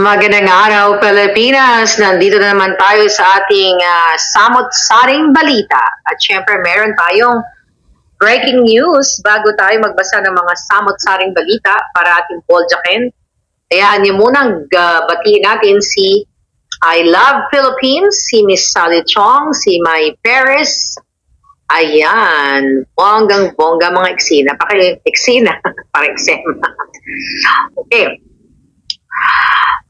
Magandang araw, Pilipinas! Nandito na naman tayo sa ating ah, samot-saring balita. At syempre, meron tayong breaking news bago tayo magbasa ng mga samot-saring balita para ating poljakin. Hayaan niyo munang uh, batiin natin si I Love Philippines, si Miss Sally Chong, si Mai Perez. Ayan, bonggang-bongga mga eksena. Paki eksena, para eksena. okay.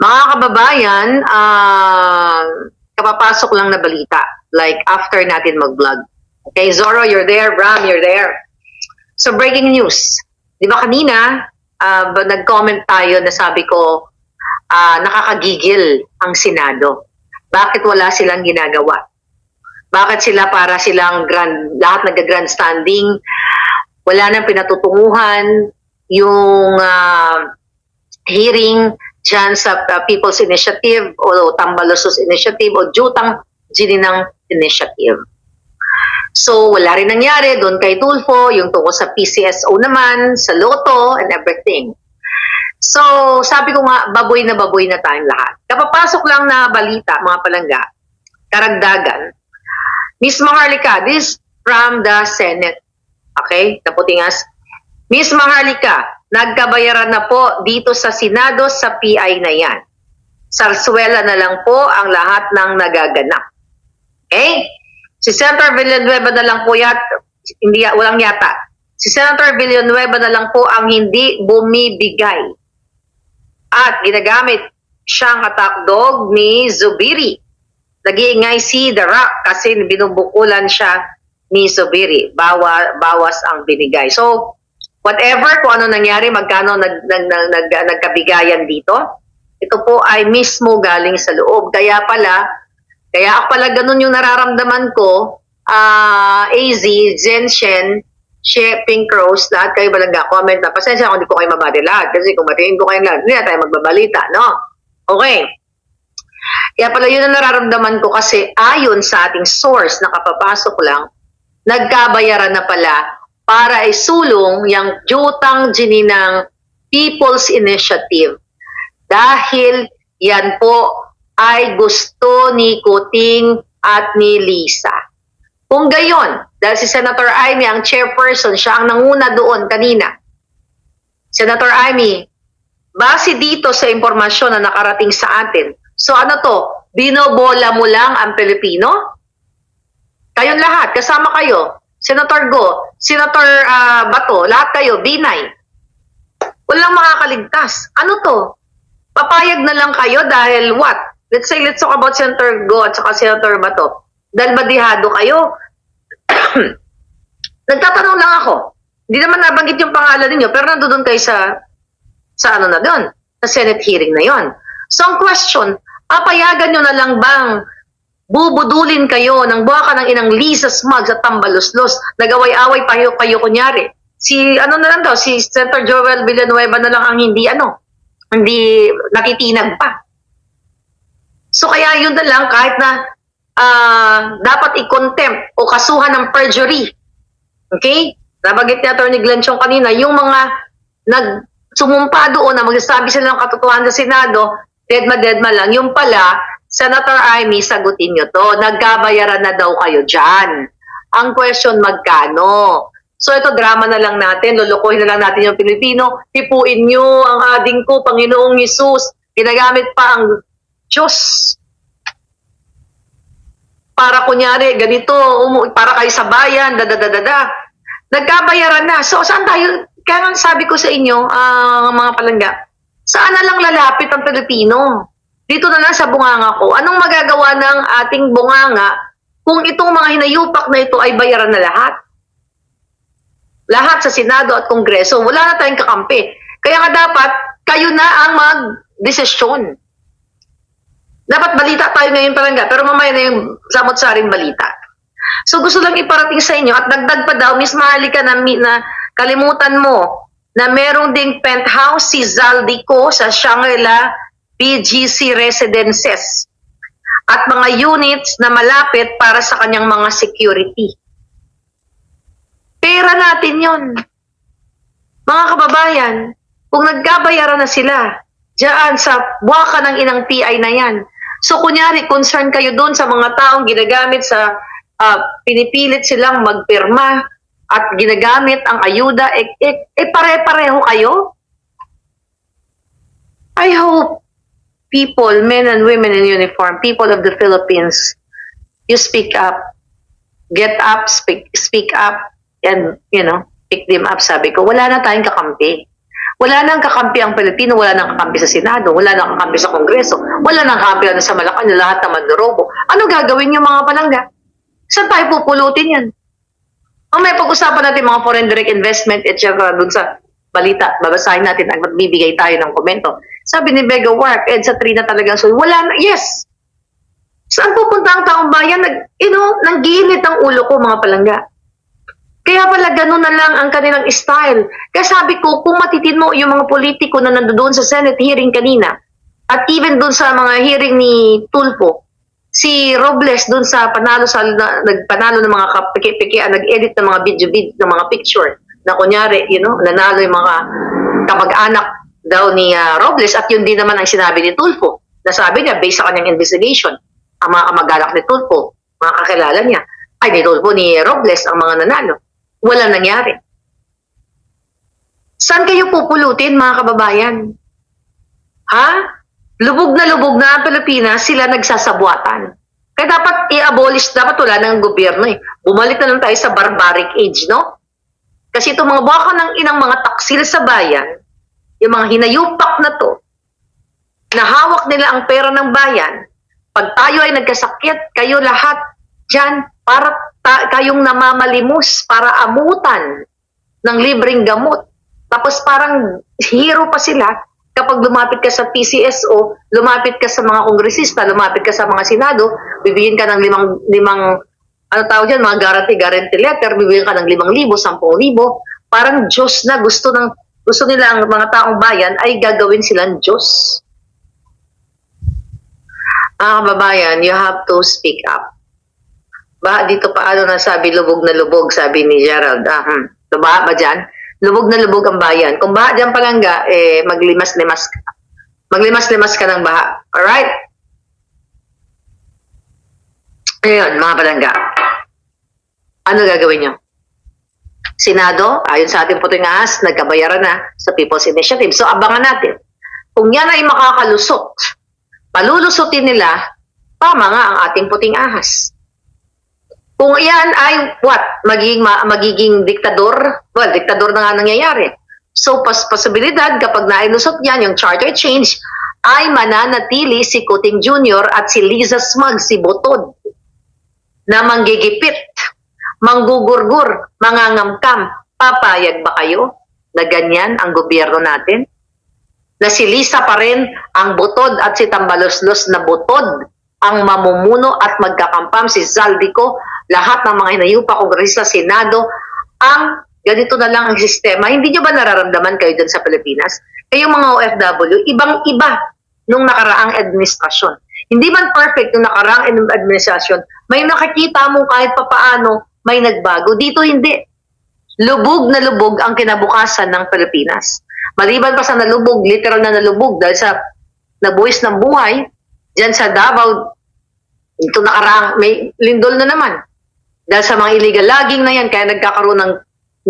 Mga kababayan, ah, kapapasok lang na balita. Like, after natin mag-vlog. Okay, Zoro, you're there. Bram, you're there. So, breaking news. Di ba kanina, ba- nag-comment tayo na sabi ko, ah, nakakagigil ang Senado. Bakit wala silang ginagawa? Bakit sila para silang grand, lahat nag-grandstanding, wala nang pinatutunguhan, yung ah, hearing dyan sa uh, People's Initiative o Tambalusos Initiative o Jutang Gininang Initiative. So, wala rin nangyari doon kay Tulfo, yung tungkol sa PCSO naman, sa Lotto, and everything. So, sabi ko nga, baboy na baboy na tayong lahat. Kapapasok lang na balita, mga palangga, karagdagan. Miss Maharlika, this from the Senate. Okay? Naputingas. Miss Maharlika, nagkabayaran na po dito sa Senado sa PI na yan. Sarsuela na lang po ang lahat ng nagaganap. Okay? Si Senator Villanueva na lang po yat, hindi, walang yata. Si Senator Villanueva na lang po ang hindi bumibigay. At ginagamit siyang atakdog ni Zubiri. Nag-iingay si The Rock kasi binubukulan siya ni Zubiri. Bawa, bawas ang binigay. So, whatever kung ano nangyari, magkano nag, nag, nag, nag, nagkabigayan dito, ito po ay mismo galing sa loob. Kaya pala, kaya pala ganun yung nararamdaman ko, ah AZ, Zenshen, She, Pink Rose, lahat kayo ba nag-comment na, pasensya kung hindi ko kayo mabati kasi kung batiin ko kayo lahat, hindi na tayo magbabalita, no? Okay. Kaya pala yun ang nararamdaman ko kasi ayon sa ating source na kapapasok lang, nagkabayaran na pala para isulong yung Jutang Gininang People's Initiative dahil yan po ay gusto ni Kuting at ni Lisa. Kung gayon, dahil si Senator Amy ang chairperson, siya ang nanguna doon kanina. Senator Amy, base dito sa impormasyon na nakarating sa atin, so ano to, binobola mo lang ang Pilipino? Kayong lahat, kasama kayo, Senator Go, Senator ah, Bato, lahat kayo, Binay. Walang makakaligtas. Ano to? Papayag na lang kayo dahil what? Let's say, let's talk about Senator Go at saka Senator Bato. Dahil badihado kayo. Nagtatanong lang ako. Hindi naman nabanggit yung pangalan ninyo, pero nandoon kayo sa, sa ano na doon, sa Senate hearing na yon. So ang question, papayagan nyo na lang bang bubudulin kayo ng buwaka ng inang Lisa Smug sa tambaluslos, nagaway-away pa kayo, kunyari. Si ano na lang daw, si Senator Joel Villanueva na lang ang hindi ano, hindi nakitinag pa. So kaya yun na lang kahit na ah, dapat i-contempt o kasuhan ng perjury. Okay? Nabanggit ni Atty. Glenchong kanina, yung mga nag sumumpa doon na magsasabi sila ng katotohanan sa Senado, deadma-deadma lang. Yung pala, Senator Amy, sagutin nyo to. Nagkabayaran na daw kayo dyan. Ang question, magkano? So ito, drama na lang natin. Lulukohin na lang natin yung Pilipino. Tipuin nyo ang ading ko, Panginoong Yesus. Ginagamit pa ang Diyos. Para kunyari, ganito, para kayo sa bayan, dadadadada. Nagkabayaran na. So saan tayo? Kaya nga sabi ko sa inyo, ah, mga palangga, saan na lang lalapit ang Pilipino? Dito na lang sa bunganga ko. Anong magagawa ng ating bunganga kung itong mga hinayupak na ito ay bayaran na lahat? Lahat sa Senado at Kongreso, wala na tayong kakampi. Kaya nga dapat, kayo na ang mag-desisyon. Dapat balita tayo ngayon palangga, pero mamaya na yung samot-saring balita. So gusto lang iparating sa inyo at dagdag pa daw, Miss Mahalika, na, na kalimutan mo na merong ding penthouse si Zaldico sa Shangri-La BGC Residences at mga units na malapit para sa kanyang mga security. Pera natin yon. Mga kababayan, kung nagkabayaran na sila, Diyan sa buwaka ng inang PI na yan. So kunyari, concern kayo doon sa mga taong ginagamit sa, ah, pinipilit silang magpirma at ginagamit ang ayuda, eh, eh, eh pare-pareho kayo? I hope people, men and women in uniform, people of the Philippines, you speak up. Get up, speak, speak up, and, you know, pick them up. Sabi ko, wala na tayong kakampi. Wala nang kakampi ang Pilipino, wala nang kakampi sa Senado, wala nang kakampi sa Kongreso, wala nang kakampi sa Malacanang, lahat naman durobo. Ano gagawin yung mga palangga? Saan tayo pupulutin yan? O may pag-usapan natin mga foreign direct investment, etc. dun sa balita, babasahin natin at magbibigay tayo ng komento. Sabi ni Bega Work, EDSA 3 na talagang so wala na, yes! Saan pupunta ang taong bayan? Nag, you know, nanggiinit ang ulo ko mga palangga. Kaya pala ganun na lang ang kanilang style. Kaya sabi ko, kung matitin mo yung mga politiko na nandoon sa Senate hearing kanina, at even doon sa mga hearing ni Tulfo, si Robles doon sa panalo sa na, nagpanalo ng mga kapiki-pikian, nag-edit ng mga video, video ng mga picture na kunyari, you know, nanalo yung mga kamag-anak daw ni ah, Robles at yun din naman ang sinabi ni Tulfo. Nasabi niya, based sa kanyang investigation, ang mga kamag-anak ni Tulfo, mga kakilala niya, ay ni Tulfo ni Robles ang mga nanalo. Wala nangyari. Saan kayo pupulutin mga kababayan? Ha? Lubog na lubog na ang Pilipinas, sila nagsasabuatan. Kaya dapat i-abolish, dapat wala ng gobyerno eh. Bumalik na lang tayo sa barbaric age, no? Kasi itong mga baka ng inang mga taksil sa bayan, yung mga hinayupak na to, na hawak nila ang pera ng bayan, pag tayo ay nagkasakit, kayo lahat dyan, para kayong namamalimos, para amutan ng libreng gamot. Tapos parang hero pa sila kapag lumapit ka sa PCSO, lumapit ka sa mga kongresista, lumapit ka sa mga senado, bibigyan ka ng limang, limang ano tawag dyan, mga guarantee, guarantee letter, bibigyan ka ng limang libo, sampung libo, parang Diyos na gusto ng gusto nila ang mga taong bayan ay gagawin silang Diyos. Mga kababayan, you have to speak up. Ba, dito paano na sabi lubog na lubog, sabi ni Gerald. Ah, hmm. Ba ba dyan? Lubog na lubog ang bayan. Kung baha dyan palangga, eh, maglimas-limas ka. Maglimas-limas ka ng baha. Alright? Ayun, mga palangga. Ano gagawin nyo? Senado, ayon sa ating puting ahas, nagkabayaran na sa People's Initiative. So, abangan natin. Kung yan ay makakalusot, palulusutin nila, tama nga ang ating puting ahas. Kung yan ay what? Magiging, ma- magiging diktador? Well, diktador na nga nangyayari. So, pas posibilidad kapag nailusot yan, yung charter change, ay mananatili si Kuting Jr. at si Liza Smug, si Botod, na manggigipit, manggugurgur, mangangamkam. Papayag ba kayo na ganyan ang gobyerno natin? Na si Lisa pa rin ang butod at si Tambaloslos na butod ang mamumuno at magkakampam si Zaldico, lahat ng mga hinayupa, kongresista, senado, ang ganito na lang ang sistema. Hindi nyo ba nararamdaman kayo dyan sa Pilipinas? Kayong mga OFW, ibang-iba nung nakaraang administrasyon. Hindi man perfect nung nakaraang ad- administrasyon, may nakikita mo kahit papaano may nagbago. Dito hindi. Lubog na lubog ang kinabukasan ng Pilipinas. Maliban pa sa nalubog, literal na nalubog dahil sa nabuwis ng buhay, dyan sa Davao, ito nakaraang, may lindol na naman. Dahil sa mga illegal logging na yan, kaya nagkakaroon ng,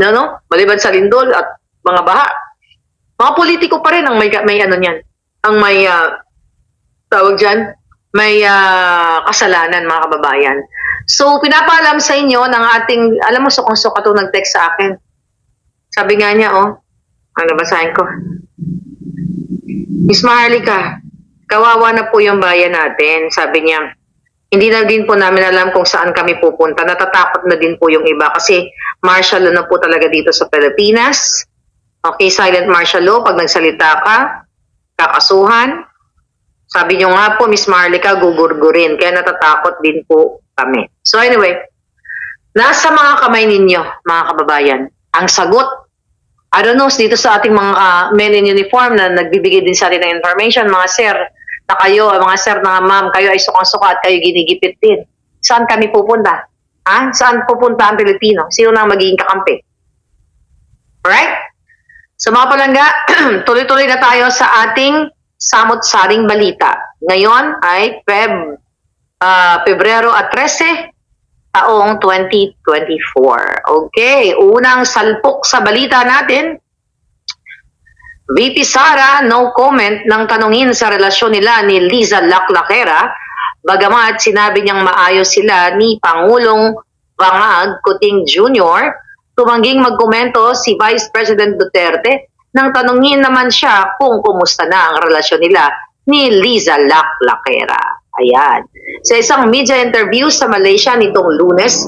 no, no, maliban sa lindol at mga baha. Mga politiko pa rin ang may, may ano niyan, ang may, ah, tawag dyan, may ah, kasalanan mga kababayan. So, pinapaalam sa inyo ng ating, alam mo, sukong-suka to nag-text sa akin. Sabi nga niya, oh, ano basahin ko? Miss Maharlika, kawawa na po yung bayan natin. Sabi niya, hindi na din po namin alam kung saan kami pupunta. Natatakot na din po yung iba kasi martial law na po talaga dito sa Pilipinas. Okay, silent martial law. Pag nagsalita ka, kakasuhan. Sabi niyo nga po, Miss Marlica, gugurgurin. Kaya natatakot din po kami. So anyway, nasa mga kamay ninyo, mga kababayan, ang sagot I don't know, dito sa ating mga ah, men in uniform na nagbibigay din sa atin ng information, mga sir, na kayo, mga sir na ma'am, kayo ay sukang-suka at kayo ginigipit din. Saan kami pupunta? Ha? Saan pupunta ang Pilipino? Sino na magiging kakampi? Alright? So mga palangga, tuloy-tuloy na tayo sa ating samot-saring balita. Ngayon ay Feb, ah, Pebrero at 13, taong 2024. Okay, unang salpok sa balita natin. VP Sara, no comment nang tanungin sa relasyon nila ni Liza Laclaquera, bagamat sinabi niyang maayos sila ni Pangulong Bangag Kuting Jr., tumangging magkomento si Vice President Duterte nang tanungin naman siya kung kumusta na ang relasyon nila ni Liza Laclaquera. Ayan. Sa isang media interview sa Malaysia nitong lunes,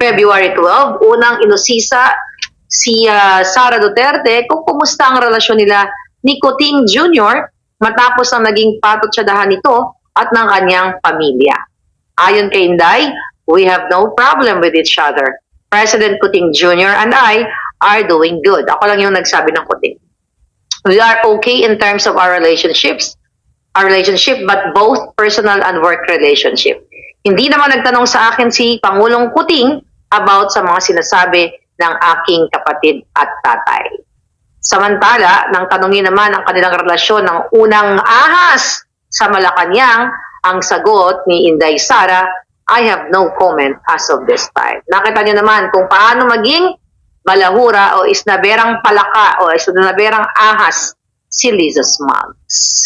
February 12, unang inusisa si ah, Sara Duterte kung kumusta ang relasyon nila ni Coting Jr. matapos ang naging patotsadahan nito at ng kanyang pamilya. Ayon kay Inday, we have no problem with each other. President Kuting Jr. and I are doing good. Ako lang yung nagsabi ng Kuting. We are okay in terms of our relationships, our relationship, but both personal and work relationship. Hindi naman nagtanong sa akin si Pangulong Kuting about sa mga sinasabi ng aking kapatid at tatay. Samantala, nang tanungin naman ang kanilang relasyon ng unang ahas sa Malacanang, ang sagot ni Inday Sara, I have no comment as of this time. Nakita niyo naman kung paano maging balahura o isnaberang palaka o isnaberang ahas si Liza Smugs.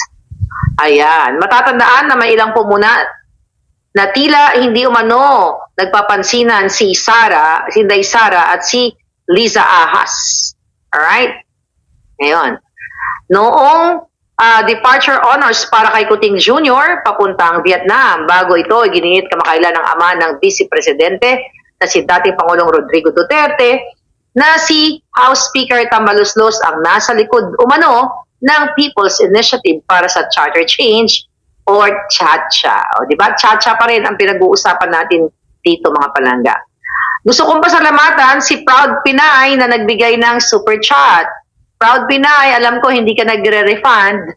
Ayan. Matatandaan na may ilang pumuna na tila hindi umano nagpapansinan si Sara, si Inday Sara at si Liza Ahas. Alright? Ngayon, noong ah, departure honors para kay Kuting Jr. papuntang Vietnam. Bago ito, giningit kamakailan ng ama ng Vice Presidente na si dating Pangulong Rodrigo Duterte na si House Speaker Tambaluslos ang nasa likod umano ng People's Initiative para sa Charter Change or Chacha. O, di ba? Chacha pa rin ang pinag-uusapan natin dito mga palangga. Gusto kong pasalamatan si Proud Pinay na nagbigay ng super chat. Proud Pinay, alam ko hindi ka nagre-refund.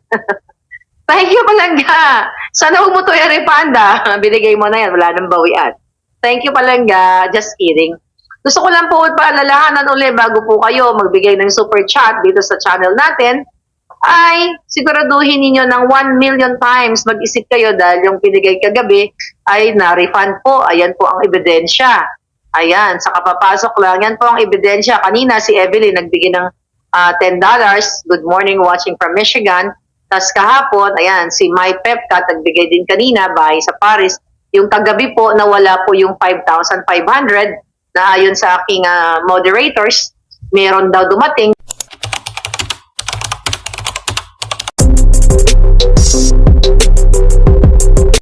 Thank you palangga. Sana huwag mo to i-refund ah. Binigay mo na yan, wala nang bawian. Thank you palangga. Just kidding. Gusto ko lang po paalalahanan uli bago po kayo magbigay ng super chat dito sa channel natin ay siguraduhin ninyo ng 1 million times mag-isip kayo dahil yung pinigay kagabi ay na-refund po. Ayan po ang ebidensya. Ayan, sa kapapasok lang. Yan po ang ebidensya. Kanina si Evelyn nagbigay ng ah, $10. Good morning watching from Michigan. Tapos kahapon, ayan, si My Pepcat nagbigay din kanina bahay sa Paris. Yung kagabi po, nawala po yung 5,500 na ayon sa aking ah, moderators, meron daw dumating